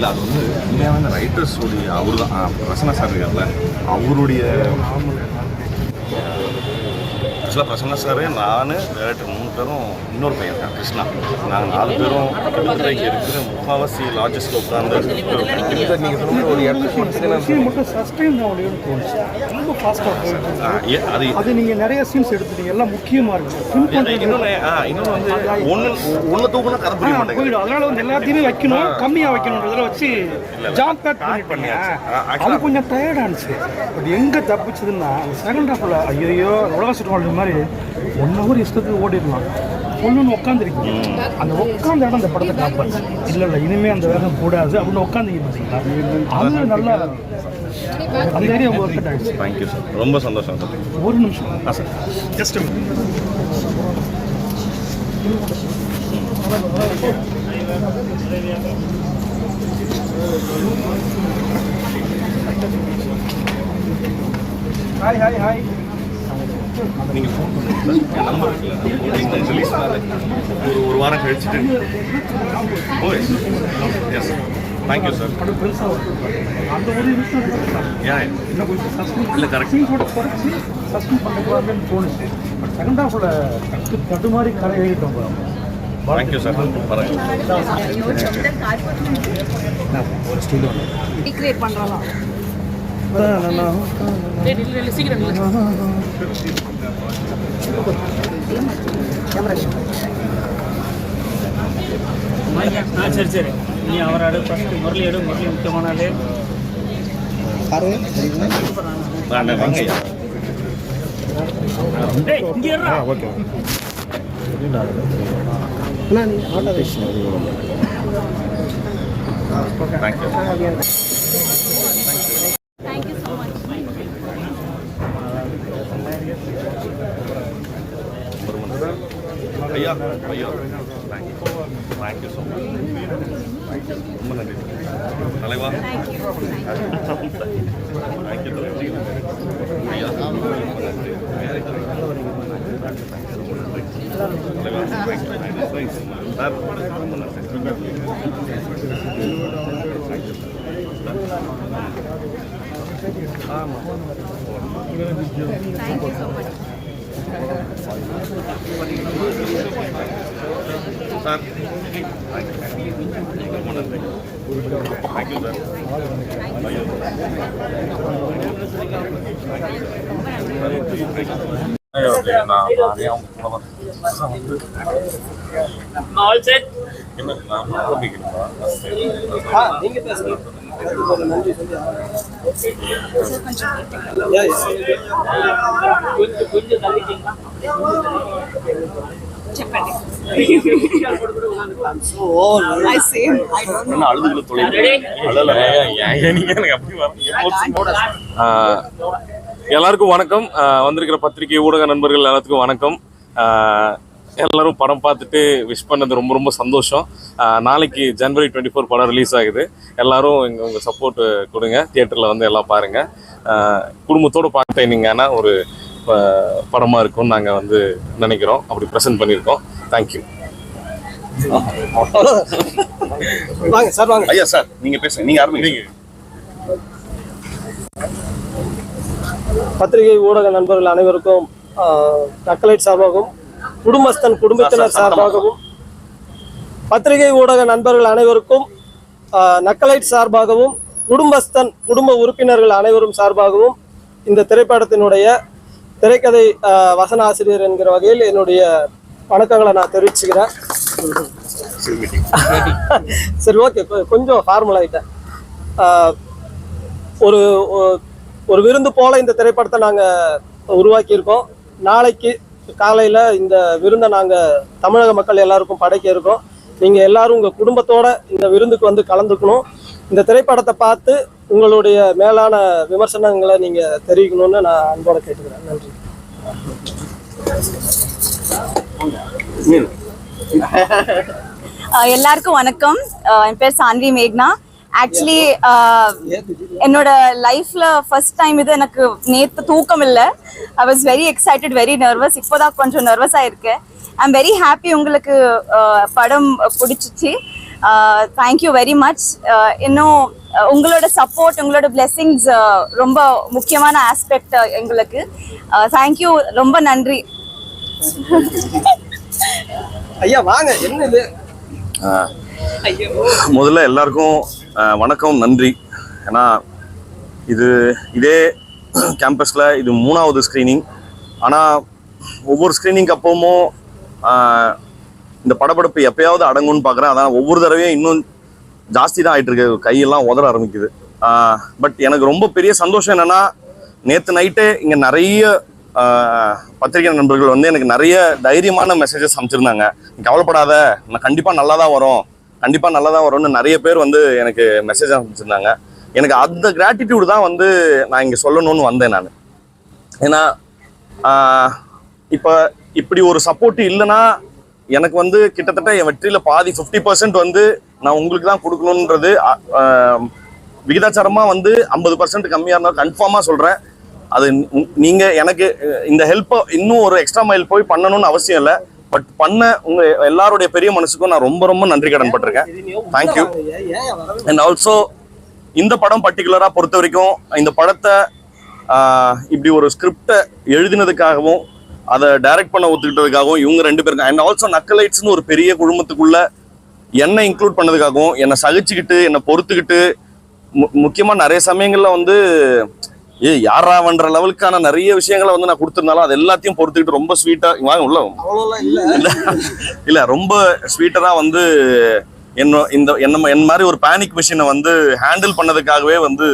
இல்லை அது வந்து உண்மையான ரைட்டர்ஸ் உடைய அவர் தான் பிரசன்னா சார் இருக்கார்ல அவருடைய ஆக்சுவலாக பிரசன்னா சார் நான் டேரக்டர் மூணு பேரும் இன்னொரு பையன் இருக்கான் கிருஷ்ணா. நாங்கள் நாலு பேரும் கிட்டத்தட்ட இங்கே இருக்கிற முக்காவாசி ஆ, ஏ- அது அது நீங்கள் நிறைய சீன்ஸ் எடுத்துட்டீங்க. எல்லாம் முக்கியமாக இருக்கு. ஃபில் பண்ணுறது இன்னொன்று இன்னொன்று வந்து ஒன்று ஒன்று தூக்குனா கதை புரிய மாட்டேங்குது. போயிடும் அதனால வந்து எல்லாத்தையுமே வைக்கணும் கம்மியாக வைக்கணுன்றதுல வச்சு ஜாப் பேக் actually- அது கொஞ்சம் டயர்ட் ஆனிச்சு பட் எங்கே தப்பிச்சதுன்னா செகண்ட் ஹாஃபில் ஐயோ உலக சுற்றுவாள் மாதிரி ஒன் ஹவர் இஷ்டத்துக்கு ஓடிடலாம். ஒன்று உட்காந்துருக்கீங்க அந்த உட்காந்த இடம் அந்த படத்தை காப்பாச்சு இல்லை இல்லை இனிமேல் அந்த வேகம் கூடாது அப்படின்னு உட்காந்துங்க பார்த்தீங்களா அது நல்லா அந்த ஏரியா ஒர்க் அவுட் ஆயிடுச்சு. தேங்க்யூ சார் ரொம்ப சந்தோஷம் சார் ஒரு நிமிஷம். ஆ sir just hi hi hi நீங்கள் ஃபோன் பண்ணுங்க என் நம்பர் இருக்குல்ல ரிலீஸ் ஒரு ஒரு வாரம் கழிச்சுட்டு ஓ yes yes thank you sir படம் பெருசாக அந்த ஏன் இல்லை கரெக்ட் குறைச்சி சஸ்பெண்ட் பண்ணக்கூடாதுன்னு தோணுச்சு பட் செகண்ட் ஹாஃபில் தட்டு தட்டு மாதிரி கரை ஏறிட்டோம் தேங்க்யூ சார் பரவாயில்ல ஒரு ஸ்டில் டீக்ரியேட் பண்ணுறோம் சரி சரி நீ அவர் எடு ஃபஸ்ட்டு முரளி எடு முரளி முக்கியமான ஆளு வாங்க வாங்க ஐயா டேய் இங்க இருடா தேங்க்யூ தேங்க்யூ ஸோ மச் ஐயா ஐயா தேங்க்யூ தேங்க்யூ ஸோ மச் ரொம்ப நன்றி தலைவா தேங்க்யூ தேங்க்யூ தலைவா ஐயா ரொம்ப நன்றி தலைவா சார் ரொம்ப நன்றி தேங்க்யூ ஸோ மச் சார் நான் ஆரம்பிக்கணுமா நீங்க பேசுறீங்க చెప్పండి ఐ సేమ్ ఐ డోంట్ என்ன அழுதுகளை தொழில் அழல நீங்க எனக்கு அப்படி வரீங்க ஆஹ் எல்லாருக்கும் வணக்கம் ஆஹ் வந்திருக்கிற பத்திரிகை ஊடக நண்பர்கள் எல்லாத்துக்கும் வணக்கம் ஆஹ் எல்லாரும் படம் பார்த்துட்டு விஷ் பண்ணது ரொம்ப ரொம்ப சந்தோஷம். நாளைக்கு ஜனவரி டுவெண்ட்டி ஃபோர் படம் ரிலீஸ் ஆகுது. எல்லாரும் இங்கே உங்கள் சப்போர்ட் கொடுங்க. தியேட்டரில் வந்து எல்லாம் பாருங்கள் குடும்பத்தோடு பார்த்தீங்கன்னா ஒரு ஆஹ் படமா இருக்கும்னு நாங்கள் வந்து நினைக்கிறோம். அப்படி ப்ரெசென்ட் பண்ணியிருக்கோம். தேங்க்யூ வாங்க சார் வாங்க. ஐயா சார் நீங்க பேசுங்க. நீங்க ஆரம்பிங்க பத்திரிகை ஊடக நண்பர்கள் அனைவருக்கும் ஆஹ், நக்கலைட் சார்பாகவும் குடும்பஸ்தன் குடும்பத்தினர் சார்பாகவும் பத்திரிகை ஊடக நண்பர்கள் அனைவருக்கும் நக்கலைட் சார்பாகவும் குடும்பஸ்தன் குடும்ப உறுப்பினர்கள் அனைவரும் சார்பாகவும் இந்த திரைப்படத்தினுடைய திரைக்கதை வசன ஆசிரியர் என்கிற வகையில் என்னுடைய வணக்கங்களை நான் தெரிவிச்சுக்கிறேன். சரி ஓகே கொஞ்சம் ஃபார்மல் ஆகிட்டேன் ஒரு ஒரு விருந்து போல இந்த திரைப்படத்தை நாங்கள் உருவாக்கியிருக்கோம். நாளைக்கு காலையில் இந்த விருந்தை நாங்கள் தமிழக மக்கள் எல்லாருக்கும் படைக்க இருக்கோம். நீங்கள் எல்லாரும் உங்கள் குடும்பத்தோட இந்த விருந்துக்கு வந்து கலந்துக்கணும். இந்த திரைப்படத்தை பார்த்து உங்களுடைய மேலான விமர்சனங்களை நீங்கள் தெரிவிக்கணும்னு நான் அன்போட கேட்டுக்கிறேன். நன்றி. எல்லாருக்கும் வணக்கம். என் பேர் சான்வி மேக்னா. ஆக்சுவலி என்னோட லைஃப்ல ஃபர்ஸ்ட் டைம் இது எனக்கு நேத்து தூக்கம் இல்லை. I was very excited very nervous இப்போதான் கொஞ்சம் நர்வஸா இருக்கேன் ஐ எம் வெரி ஹாப்பி உங்களுக்கு uh, படம் பிடிச்சிச்சு. தேங்க்யூ வெரி மச் இன்னும் uh, உங்களோட சப்போர்ட் உங்களோட பிளெஸிங்ஸ் ரொம்ப முக்கியமான ஆஸ்பெக்ட் எங்களுக்கு. தேங்க்யூ ரொம்ப நன்றி. ஐயா வாங்க. என்ன இது முதல்ல எல்லாருக்கும் வணக்கம் நன்றி. ஏன்னா இது இதே கேம்பஸில் இது மூணாவது ஸ்க்ரீனிங் ஆனால் ஒவ்வொரு ஸ்க்ரீனிங் அப்பவும் இந்த படப்படப்பு எப்பயாவது அடங்கும்னு பார்க்குறேன் அதான் ஒவ்வொரு தடவையும் இன்னும் ஜாஸ்தி தான் ஆகிட்டு இருக்கு. கையெல்லாம் உதற ஆரம்பிக்குது. பட் எனக்கு ரொம்ப பெரிய சந்தோஷம் என்னென்னா நேற்று நைட்டு இங்கே நிறைய பத்திரிகை நண்பர்கள் வந்து எனக்கு நிறைய தைரியமான மெசேஜஸ் அமைச்சிருந்தாங்க கவலைப்படாத. நான் கண்டிப்பாக நல்லா தான் வரும். கண்டிப்பாக நல்லா தான் வரும்னு நிறைய பேர் வந்து எனக்கு மெசேஜ் அனுப்பிச்சிருந்தாங்க. எனக்கு அந்த கிராட்டிடியூடு தான் வந்து நான் இங்கே சொல்லணும்னு வந்தேன் நான். ஏன்னா இப்போ இப்படி ஒரு சப்போர்ட் இல்லைன்னா எனக்கு வந்து கிட்டத்தட்ட என் வெற்றியில் பாதி ஃபிஃப்டி பர்சன்ட் வந்து நான் உங்களுக்கு தான் கொடுக்கணுன்றது விகிதாச்சாரமாக வந்து ஐம்பது பர்சன்ட் கம்மியாக இருந்தால் கன்ஃபார்மாக சொல்கிறேன் அது நீங்கள் எனக்கு இந்த ஹெல்ப்பை இன்னும் ஒரு எக்ஸ்ட்ரா மைல் போய் பண்ணணும்னு அவசியம் இல்லை. பட் பண்ண உங்க எல்லாருடைய பெரிய மனசுக்கும் நான் ரொம்ப ரொம்ப நன்றி கடன் பட்டிருக்கேன். தேங்க்யூ அண்ட் ஆல்சோ இந்த படம் பர்டிகுலராக பொறுத்த வரைக்கும் இந்த படத்தை இப்படி ஒரு ஸ்கிரிப்டை எழுதினதுக்காகவும் அதை டைரக்ட் பண்ண ஒத்துக்கிட்டதுக்காகவும் இவங்க ரெண்டு பேருக்கும் அண்ட் ஆல்சோ நக்கலைட்ஸ்னு ஒரு பெரிய குழுமத்துக்குள்ள என்னை இன்க்ளூட் பண்ணதுக்காகவும் என்னை சகிச்சுக்கிட்டு என்னை பொறுத்துக்கிட்டு மு- முக்கியமா நிறைய சமயங்கள்ல வந்து ஏ யாராவன்ற லெவலுக்கான நிறைய விஷயங்களை வந்து நான் கொடுத்துருந்தாலும் அது எல்லாத்தையும் பொறுத்துக்கிட்டு ரொம்ப ஸ்வீட்டா வாங்க உள்ள இல்ல. இல்ல. இல்ல ரொம்ப ஸ்வீட்டரா வந்து என்ன இந்த என்ன என் மாதிரி ஒரு பேனிக் மிஷினை வந்து ஹேண்டில் பண்ணதுக்காகவே வந்து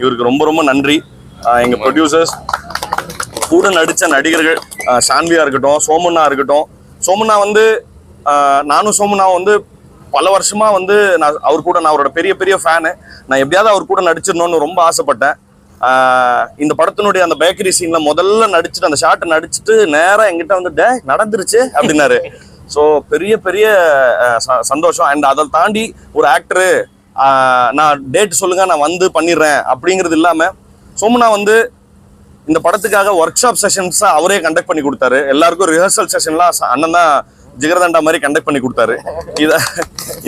இவருக்கு ரொம்ப ரொம்ப நன்றி. எங்க ப்ரொடியூசர்ஸ் கூட நடிச்ச நடிகர்கள் சான்வியா இருக்கட்டும் சோமண்ணா இருக்கட்டும். சோமண்ணா வந்து நானும் சோமண்ணா வந்து பல வருஷமா வந்து நான் அவர் கூட நான் அவரோட பெரிய பெரிய ஃபேனு நான் எப்படியாவது அவர் கூட நடிச்சிடணும்னு ரொம்ப ஆசைப்பட்டேன். இந்த படத்தினுடைய அந்த பேக்கரி சீன்ல முதல்ல நடிச்சுட்டு அந்த ஷாட்டை நடிச்சுட்டு நேரம் எங்கிட்ட வந்து டே நடந்துருச்சு அப்படின்னாரு. ஸோ பெரிய பெரிய ச- சந்தோஷம். அண்ட் அதை தாண்டி ஒரு ஆக்டரு நான் டேட் சொல்லுங்க நான் வந்து பண்ணிடுறேன் அப்படிங்கிறது இல்லாம சோமனா வந்து இந்த படத்துக்காக ஒர்க் ஷாப் செஷன்ஸ் அவரே கண்டக்ட் பண்ணி கொடுத்தாரு. எல்லாருக்கும் ரிஹர்சல் செஷன்லாம் அண்ணன் தான் ஜிகரதண்டா மாதிரி கண்டக்ட் பண்ணி கொடுத்தாரு. இதை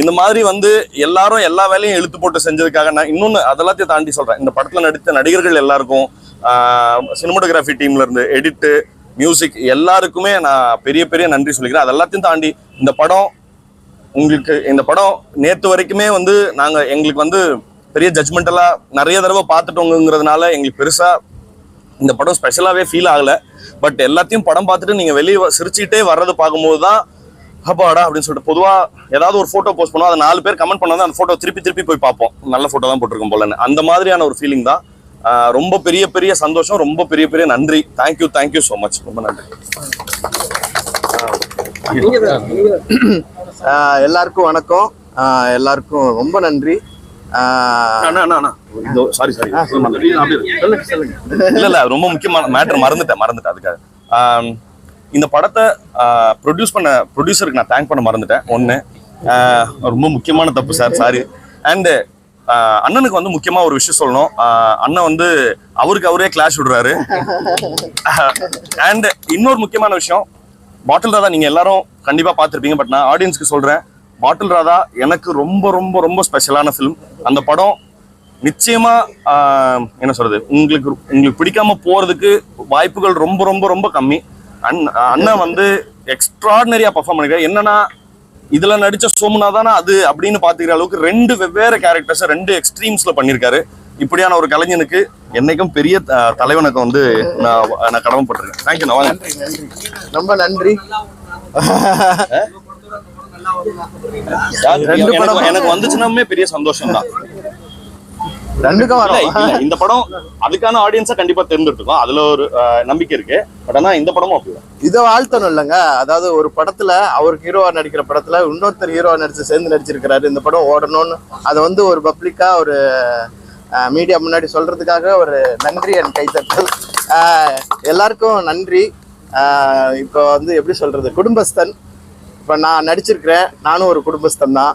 இந்த மாதிரி வந்து எல்லாரும் எல்லா வேலையும் இழுத்து போட்டு செஞ்சதுக்காக நான் இன்னொன்று அதெல்லாத்தையும் தாண்டி சொல்கிறேன் இந்த படத்தில் நடித்த நடிகர்கள் எல்லாருக்கும் சினிமோட்டோகிராஃபி டீம்லேருந்து எடிட்டு மியூசிக் எல்லாருக்குமே நான் பெரிய பெரிய நன்றி சொல்லிக்கிறேன். அது எல்லாத்தையும் தாண்டி இந்த படம் உங்களுக்கு இந்த படம் நேற்று வரைக்குமே வந்து நாங்கள் எங்களுக்கு வந்து பெரிய ஜட்மெண்டலா நிறைய தடவை பார்த்துட்டோங்கிறதுனால எங்களுக்கு பெருசாக இந்த படம் ஸ்பெஷலாகவே ஃபீல் ஆகலை. பட் எல்லாத்தையும் படம் பார்த்துட்டு நீங்கள் வெளியே சிரிச்சுக்கிட்டே வர்றது பார்க்கும்போது தான் அப்பாடா அப்படின்னு சொல்லிட்டு பொதுவாக ஏதாவது ஒரு ஃபோட்டோ போஸ்ட் பண்ணுவோம். அதை நாலு பேர் கமெண்ட் பண்ணாதான் அந்த ஃபோட்டோ திருப்பி திருப்பி போய் பார்ப்போம். நல்ல ஃபோட்டோ தான் போட்டிருக்கோம் போலன்னு. அந்த மாதிரியான ஒரு ஃபீலிங் தான். ரொம்ப பெரிய பெரிய சந்தோஷம் ரொம்ப பெரிய பெரிய நன்றி. தேங்க்யூ தேங்க்யூ ஸோ மச் ரொம்ப நன்றி. எல்லாருக்கும் வணக்கம். எல்லாருக்கும் ரொம்ப நன்றி. சாரி சாரி இல்ல இல்ல ரொம்ப முக்கியமான மேட்டர் மறந்துட்டேன் மறந்துட்டேன் அதுக்காக. இந்த படத்தை ப்ரொடியூஸ் பண்ண ப்ரொடியூசருக்கு நான் தேங்க் பண்ண மறந்துட்டேன். ஒன்று ரொம்ப முக்கியமான தப்பு சார் சாரி அண்டு அண்ணனுக்கு வந்து முக்கியமா ஒரு விஷயம் சொல்லணும். அண்ணன் வந்து அவருக்கு அவரே கிளாஷ் விடுறாரு. அண்ட் இன்னொரு முக்கியமான விஷயம் பாட்டில் ராதா நீங்க எல்லாரும் கண்டிப்பா பார்த்திருப்பீங்க பட் நான் ஆடியன்ஸ்க்கு சொல்றேன். பாட்டில் ராதா எனக்கு ரொம்ப ரொம்ப ரொம்ப ஸ்பெஷலான ஃபிலிம் அந்த படம் நிச்சயமா ஆஹ், என்ன சொல்றது உங்களுக்கு உங்களுக்கு பிடிக்காம போறதுக்கு வாய்ப்புகள் ரொம்ப ரொம்ப ரொம்ப கம்மி. அண்ணன் வந்து எக்ஸ்ட்ராடினரியா பர்ஃபார்ம் பண்ணிருக்காரு. என்னன்னா இதுல நடிச்ச சோமுனா தானே அது அப்படின்னு பாத்துக்கிற அளவுக்கு ரெண்டு வெவ்வேறு கேரக்டர்ஸ் ரெண்டு எக்ஸ்ட்ரீம்ஸ்ல பண்ணிருக்காரு. இப்படியான ஒரு கலைஞனுக்கு என்னைக்கும் பெரிய தலைவனுக்கு வந்து நான் நான் கடமைப்பட்டிருக்கேன் தேங்க்யூ நான் வாங்க ரொம்ப நன்றி. ரெண்டு எனக்கு- வந்துச்சுன்னாமே பெரிய சந்தோஷம் தான் ரெண்டுக்கும் வரோம். இந்த படம் அதுக்கான ஆடியன்ஸா கண்டிப்பா தேர்ந்தெடுத்துக்கும் அதுல ஒரு நம்பிக்கை இருக்கு. பட் ஆனா இந்த படமும் அப்படி இதை வாழ்த்தணும் இல்லைங்க. அதாவது ஒரு படத்துல அவருக்கு ஹீரோவா நடிக்கிற படத்துல இன்னொருத்தர் ஹீரோவா நடிச்சு சேர்ந்து நடிச்சிருக்கிறாரு. இந்த படம் ஓடணும்னு. அதை வந்து ஒரு பப்ளிக்கா ஒரு மீடியா முன்னாடி சொல்றதுக்காக ஒரு நன்றி என் கைத்தட்டல் எல்லாருக்கும் நன்றி. இப்போ வந்து எப்படி சொல்றது? குடும்பஸ்தன். இப்போ நான் நடிச்சிருக்கிறேன். நானும் ஒரு குடும்பஸ்தன் தான்.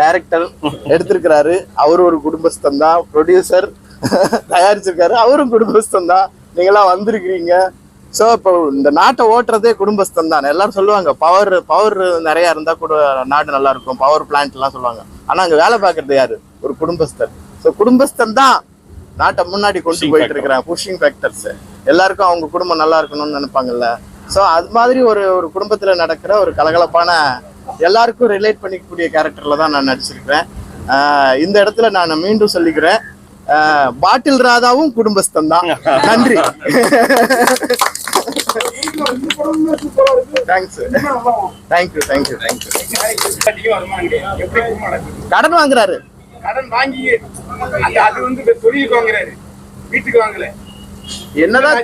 டைரக்டர் எடுத்திருக்கிறாரு. அவர் ஒரு குடும்பஸ்தன் தான் ப்ரொடியூசர் தயாரிச்சிருக்காரு. அவரும் குடும்பஸ்தன் தான் நீங்களாம் வந்திருக்கிறீங்க. ஸோ இப்போ இந்த நாட்டை ஓட்டுறதே குடும்பஸ்தன் தான் எல்லாரும் சொல்லுவாங்க பவர் பவர் நிறைய இருந்தா கூட நாடு நல்லா இருக்கும். பவர் பிளான்ட் எல்லாம் சொல்லுவாங்க. ஆனா அங்க வேலை பார்க்கறது யாரு? ஒரு குடும்பஸ்தன் ஸோ குடும்பஸ்தன் தான் நாட்டை முன்னாடி கொண்டு போயிட்டு factor. இருக்கிற புஷிங் ஃபேக்டர்ஸ் எல்லாருக்கும் அவங்க குடும்பம் நல்லா இருக்கணும்னு நினைப்பாங்கல்ல. ஸோ அது மாதிரி ஒரு ஒரு குடும்பத்துல நடக்கிற ஒரு கலகலப்பான எல்லாருக்கும் ரிலேட் பண்ணிக்கக்கூடிய கேரக்டர்ல தான் நான் நடிச்சிருக்கிறேன். இந்த இடத்துல நான் மீண்டும் சொல்லிக்கிறேன். பாட்டில் ராதாவும் குடும்பஸ்தன் தான். நன்றி. தேங்க்ஸ் தேங்க்யூ தேங்க்யூ தேங்க்யூ கடன் வாங்குறாரு. கடன் வாங்கி அது வந்து இப்ப தொழிலுக்கு வாங்குறாரு. வீட்டுக்கு வாங்கல. என்னதான்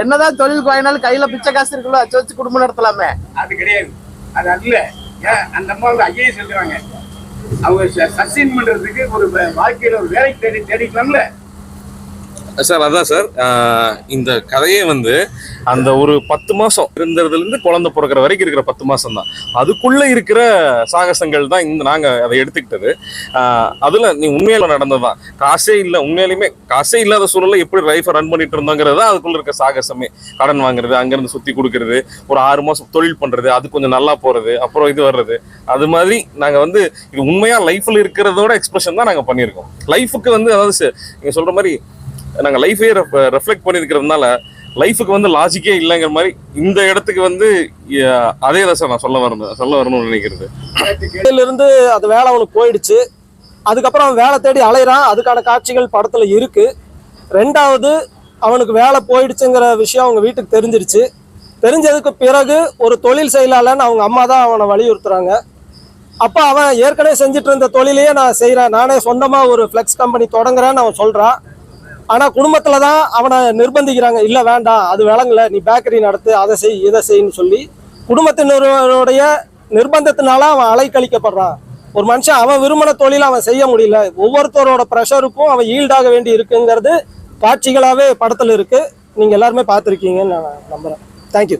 என்னதான் தொழில் வாங்கினாலும் கையில பிச்சை காசு இருக்குல்ல வச்சு குடும்பம் நடத்தலாமே. அது கிடையாது. அது அல்ல. ஏன்? அந்த அம்மா வந்து ஐஏஎஸ் எழுதுறாங்க அவங்க சஸ்டெயின் பண்றதுக்கு ஒரு வாழ்க்கையில ஒரு வேலை தேடி தேடிக்கலாம்ல. சார் அதான் சார். இந்த கதையே வந்து அந்த ஒரு பத்து மாதம் இருந்ததுலேருந்து குழந்தை பிறக்கிற வரைக்கும் இருக்கிற பத்து மாதம் தான் அதுக்குள்ளே இருக்கிற சாகசங்கள் தான் இந்த நாங்கள் அதை எடுத்துக்கிட்டது. அதில் நீ உண்மையில் நடந்தது தான். காசே இல்லை உண்மையிலுமே காசே இல்லாத சூழலில் எப்படி லைஃபை ரன் பண்ணிட்டு இருந்தோங்கிறது தான் அதுக்குள்ளே இருக்க சாகசமே. கடன் வாங்குறது அங்கேருந்து சுற்றி கொடுக்கறது ஒரு ஆறு மாதம் தொழில் பண்ணுறது அது கொஞ்சம் நல்லா போகிறது அப்புறம் இது வர்றது. அது மாதிரி நாங்கள் வந்து இது உண்மையாக லைஃப்பில் இருக்கிறதோட எக்ஸ்பிரஷன் தான் நாங்கள் பண்ணியிருக்கோம். லைஃபுக்கு வந்து அதாவது நீங்கள் சொல்கிற மாதிரி நாங்கள் லைஃபே ரெஃப்ளெக்ட் பண்ணியிருக்கிறதுனால லைஃபுக்கு வந்து லாஜிக்கே இல்லைங்கிற மாதிரி இந்த இடத்துக்கு வந்து அதே தான் சார் நான் சொல்ல வரணும் சொல்ல வரணும்னு நினைக்கிறது. இதிலிருந்து அது வேலை அவனுக்கு போயிடுச்சு. அதுக்கப்புறம் அவன் வேலை தேடி அலையிறான். அதுக்கான காட்சிகள் படத்தில் இருக்கு. ரெண்டாவது அவனுக்கு வேலை போயிடுச்சுங்கிற விஷயம் அவங்க வீட்டுக்கு தெரிஞ்சிருச்சு. தெரிஞ்சதுக்கு பிறகு ஒரு தொழில் செய்யலான்னு அவங்க அம்மா தான் அவனை வலியுறுத்துறாங்க. அப்போ அவன் ஏற்கனவே செஞ்சுட்டு இருந்த தொழிலையே நான் செய்கிறேன் நானே சொந்தமாக ஒரு ஃப்ளெக்ஸ் கம்பெனி தொடங்குறேன்னு அவன் சொல்கிறான் ஆனால் குடும்பத்தில் தான் அவனை நிர்பந்திக்கிறாங்க. இல்லை வேண்டாம் அது விளங்கல நீ பேக்கரி நடத்து அதை செய் இதை செய்ன்னு சொல்லி குடும்பத்தினருடைய நிர்பந்தத்தினால அவன் அலைக்கழிக்கப்படுறான். ஒரு மனுஷன் அவன் விரும்பின தொழில் அவன் செய்ய முடியல. ஒவ்வொருத்தரோட ப்ரெஷருக்கும் அவன் ஈல்டாக வேண்டி இருக்குங்கிறது காட்சிகளாகவே படத்தில் இருக்கு. நீங்கள் எல்லாருமே பார்த்துருக்கீங்கன்னு நான் நம்புகிறேன் தேங்க்யூ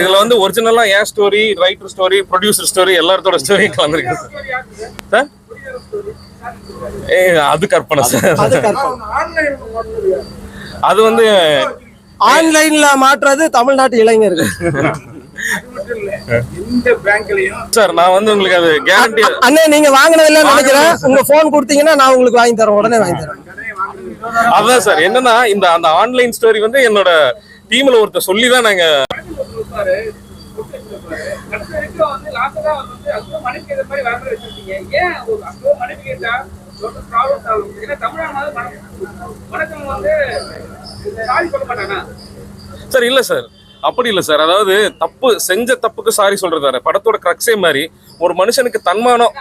இதுல வந்து ஒரிஜினலா ஏன் story writer story producer story எல்லாத்தோட ஸ்டோரியும் கலந்துருக்கு சார்? அது கற்பனை சார். அது வந்து ஆன்லைன்ல மாற்றுறது தமிழ்நாட்டு இளைஞர்கள். சார் நான் வந்து உங்களுக்கு அது கேரண்டி அண்ணே நீங்க வாங்கினது இல்லைன்னு நினைக்கிறேன் உங்க போன் கொடுத்தீங்கன்னா நான் உங்களுக்கு வாங்கி தரேன். உடனே வாங்கி தரேன். அதான் சார் என்னன்னா இந்த அந்த ஆன்லைன் ஸ்டோரி வந்து என்னோட டீம்ல ஒருத்தர் சொல்லி தான் நாங்க சாரி இல்ல சார். அப்படி இல்ல சார். அதாவது தப்பு செஞ்ச தப்புக்கு சாரி சொல்றது வேற. படத்தோட கிரக்ஸே மாதிரி ஒரு மனுஷனுக்கு தன்மானம்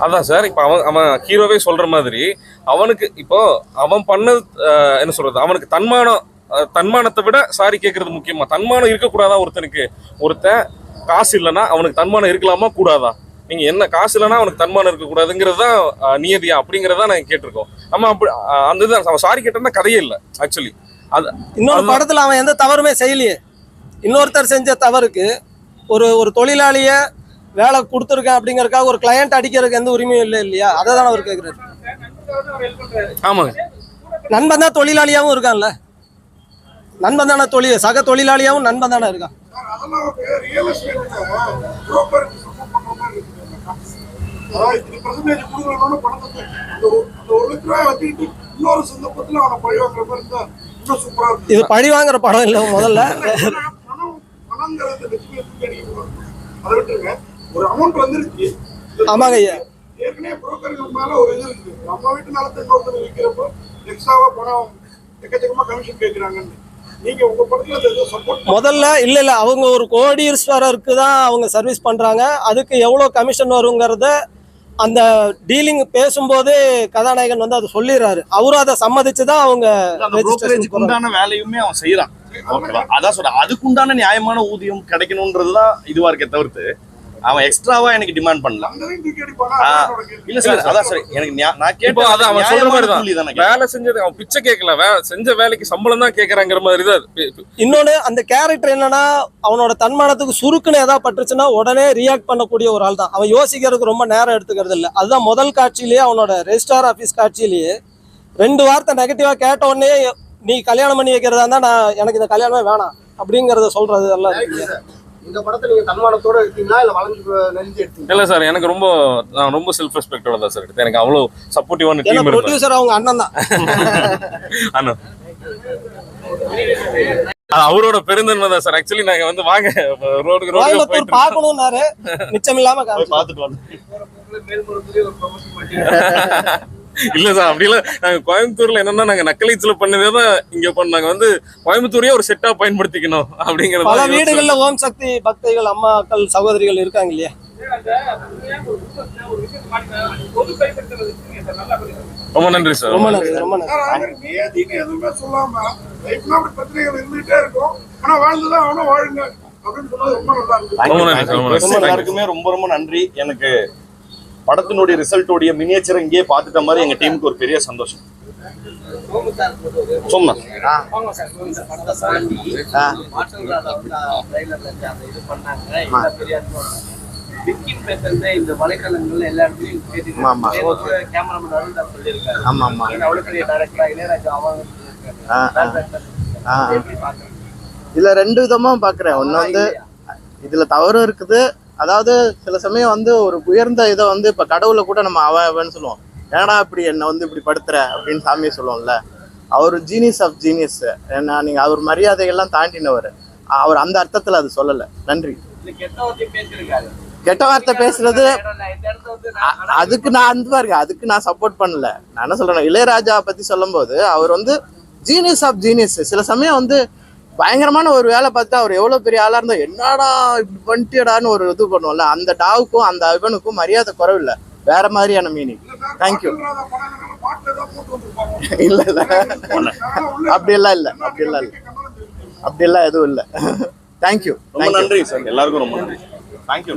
அதான் சார். இப்போ அவன் அவன் ஹீரோவே சொல்ற மாதிரி அவனுக்கு இப்போ அவன் பண்ணது அஹ், என்ன சொல்றது? அவனுக்கு தன்மானம் தன்மானத்தை விட சாரி கேட்கறது முக்கியமா. தன்மானம் இருக்கக்கூடாதா ஒருத்தனுக்கு? ஒருத்தன் காசு இல்லைன்னா அவனுக்கு தன்மானம் இருக்கலாமா? கூடாதா? நீங்க என்ன காசு இல்லைன்னா அவனுக்கு தன்மானம் இருக்கக்கூடாதுங்கிறது தான் நியதியா? அப்படிங்கிறத நாங்க கேட்டிருக்கோம். நம்ம அப்படி அந்த இதுதான். அவன் சாரி கேட்டா கதையே இல்லை ஆக்சுவலி அது இன்னொரு. படத்துல அவன் எந்த தவறுமே செய்யலையே. இன்னொருத்தர் செஞ்ச தவறுக்கு ஒரு ஒரு தொழிலாளிய வேலை கொடுத்துருக்கேன் அப்படிங்கறதுக்காக ஒரு கிளையண்ட் அடிக்கிறதுக்கு எந்த உரிமையும் இல்லை இல்லையா? அதை தான் அவர் கேட்குறாரு ஆமாங்க. நண்பன் தான் தொழிலாளியாவும் இருக்கான்ல. நண்பன் தானே தொழில் சக தொழிலாளியாகவும் நண்பன் தானே இருக்கான். அதெல்லாம் ரியல் எஸ்டேட் பர்சன்டேஜ் அந்த ஒரு- அந்த ஒரு இன்னொரு அவனை பழி வாங்குற மாதிரி இன்னும் இது பழி வாங்குற படம் இல்லை முதல்ல. பணம் அதை விட்டுருங்க ஒரு அமௌண்ட் வந்துருச்சு ஆமாங்க ஐயா. ஏற்கனவே புரோக்கர்கள் மேல ஒரு இது இருக்கு. நம்ம வீட்டு நிலத்தை இன்னொருத்தர் விற்கிறப்போ எக்ஸ்ட்ராவா பணம் எக்கச்சக்கமா கமிஷன் கேட்கிறாங்கன்னு முதல்ல இல்ல இல்ல அவங்க ஒரு கோடீஸ்வரருக்கு தான் அவங்க சர்வீஸ் பண்றாங்க. அதுக்கு எவ்வளவு கமிஷன் வருங்கிறத அந்த டீலிங் பேசும்போதே கதாநாயகன் வந்து அதை சொல்லிடுறாரு. அவரும் அதை சம்மதிச்சு தான் அவங்க. உண்டான வேலையுமே அவன் செய்யறான். ஓகேவா? அதான் சொல்றேன். அதுக்கு உண்டான நியாயமான ஊதியம் கிடைக்கணும்ன்றதுதான் இதுவா இருக்கே தவிர்த்து அவன் எக்ஸ்ட்ராவா எனக்கு டிமாண்ட் பண்ணல. அங்கதையும் தூக்கி அடிப்பானா? ஆ, அதான் என்னோட கேள்வி. இல்ல சார் அதான் சார் எனக்கு நான் கேட்ட அதான் அவன் சொல்ற மாதிரி தான். வேலை செஞ்சது அவன் பிச்சை கேட்கல. செஞ்ச வேலைக்கு சம்பளம் தான் கேட்கறாங்கிற மாதிரி தான். இன்னொன்னு அந்த கேரக்டர் என்னன்னா அவனோட தன்மானத்துக்கு சுருக்குன்னு ஏதாவது பட்டுச்சுன்னா உடனே ரியாக்ட் பண்ணக்கூடிய ஒரு ஆள் தான். அவன் யோசிக்கிறதுக்கு ரொம்ப நேரம் எடுத்துக்கிறது இல்லை. அதுதான் முதல் காட்சியிலேயே அவனோட ரெஜிஸ்டார் ஆஃபீஸ் காட்சியிலேயே ரெண்டு வார்த்தை நெகட்டிவா கேட்ட உடனே நீ கல்யாணம் பண்ணி வைக்கிறதா இருந்தா நான் எனக்கு இந்த கல்யாணமே வேணாம். அப்படிங்கறத சொல்றது எல்லாம் இருக்கு இந்த படத்தை நீங்க தன்மானத்தோட எடுத்தீங்களா இல்ல வளைஞ்சு நெஞ்சு இல்ல சார் எனக்கு ரொம்ப நான் ரொம்ப செல்ஃப் ரெஸ்பெக்டோட தான் சார் எடுத்தேன். எனக்கு அவ்வளவு சப்போர்ட்டிவான டீம் ப்ரொடியூசர் அவங்க அண்ணன் தான். அண்ணா அது அவரோட பெருந்தன்மை தான் சார். ஆக்சுவலி நாங்க வந்து வாங்க ரோடுக்கு ரோடு பார்க்கணும்னாரு. மிச்சம் இல்லாம. பார்த்துட்டு இல்ல சார் அப்படி இல்ல. நாங்க கோயம்புத்தூர்ல என்னன்னா நாங்க நக்கலைச்சில பண்ணதே தான் இங்க பண்ணாங்க வந்து கோயம்புத்தூரையே ஒரு செட்டா பயன்படுத்திக்கணும் அப்படிங்கறது பல வீடுகள்ல ஓம் சக்தி பக்தைகள் அம்மாக்கள் சகோதரிகள் இருக்காங்க இல்லையா? ரொம்ப நன்றி சார் ரொம்ப நன்றி ரொம்ப நன்றி. எதுவுமே சொல்லாம லைஃப்ல அப்படி பிரச்சனைகள் இருந்துகிட்டே இருக்கும். ஆனா வாழ்ந்துதான் அவனும் வாழுங்க அப்படின்னு சொன்னது ரொம்ப நல்லா இருக்கு Thank you, ரொம்ப thank நன்றி, you. ரொம்ப நன்றி. Press எல்லாருக்குமே ரொம்ப ரொம்ப நன்றி. எனக்கு படத்தினுடைய ரிசல்ட்டோடைய மினியேச்சர் இங்கேயே பார்த்துட்ட மாதிரி எங்க டீமுக்கு ஒரு பெரிய சந்தோஷம் சொன்னா இந்த வலைத்தளங்கள்ல எல்லா இடத்துலயும் கேட்டுட்டு ஆமா, ஆமா. கேமராமேன் சொல்லியிருக்காரு ஆமா ஆமா அவ்வளவு பெரிய டைரக்டரா இளையராஜா அவங்க ஆ, ஆ. ஆ, ஆ. இதுல ரெண்டு விதமா பாக்குறேன் ஒண்ணு வந்து இதுல தவறும் இருக்குது அதாவது சில சமயம் வந்து ஒரு உயர்ந்த இதை வந்து இப்ப கடவுளை கூட நம்ம அவன் அவன்னு சொல்லுவோம். ஏன்னா இப்படி என்ன வந்து இப்படி படுத்துற? அப்படின்னு சாமியை சொல்லுவோம்ல. அவர் ஜீனியஸ் ஆஃப் ஜீனியஸ் ஏன்னா நீங்க அவர் மரியாதைகள்லாம் தாண்டினவர். அவர் அந்த அர்த்தத்துல அது சொல்லல. நன்றி. கெட்ட வார்த்தை பேசுறது அதுக்கு நான் அந்த பாருங்க அதுக்கு நான் சப்போர்ட் பண்ணல. நான் என்ன சொல்றேன் இளையராஜா பத்தி சொல்லும்போது அவர் வந்து ஜீனியஸ் ஆஃப் ஜீனியஸ் சில சமயம் வந்து பயங்கரமான ஒரு வேலை பார்த்தா அவர் எவ்வளவு பெரிய ஆளாக இருந்தால் என்னடா இப்படி பண்ணிட்டியடான்னு ஒரு இது பண்ணுவோம்ல. அந்த டாவுக்கும் அந்த இவனுக்கும் மரியாதை குறைவில்லை. வேற மாதிரியான மீனிங் தேங்க்யூ இல்லை இல்லை இல்ல. அப்படியெல்லாம் இல்ல. அப்படியெல்லாம் இல்லை. அப்படியெல்லாம் எதுவும் இல்ல. தேங்க்யூ ரொம்ப நன்றி சார். எல்லாருக்கும் ரொம்ப நன்றி. தேங்க்யூ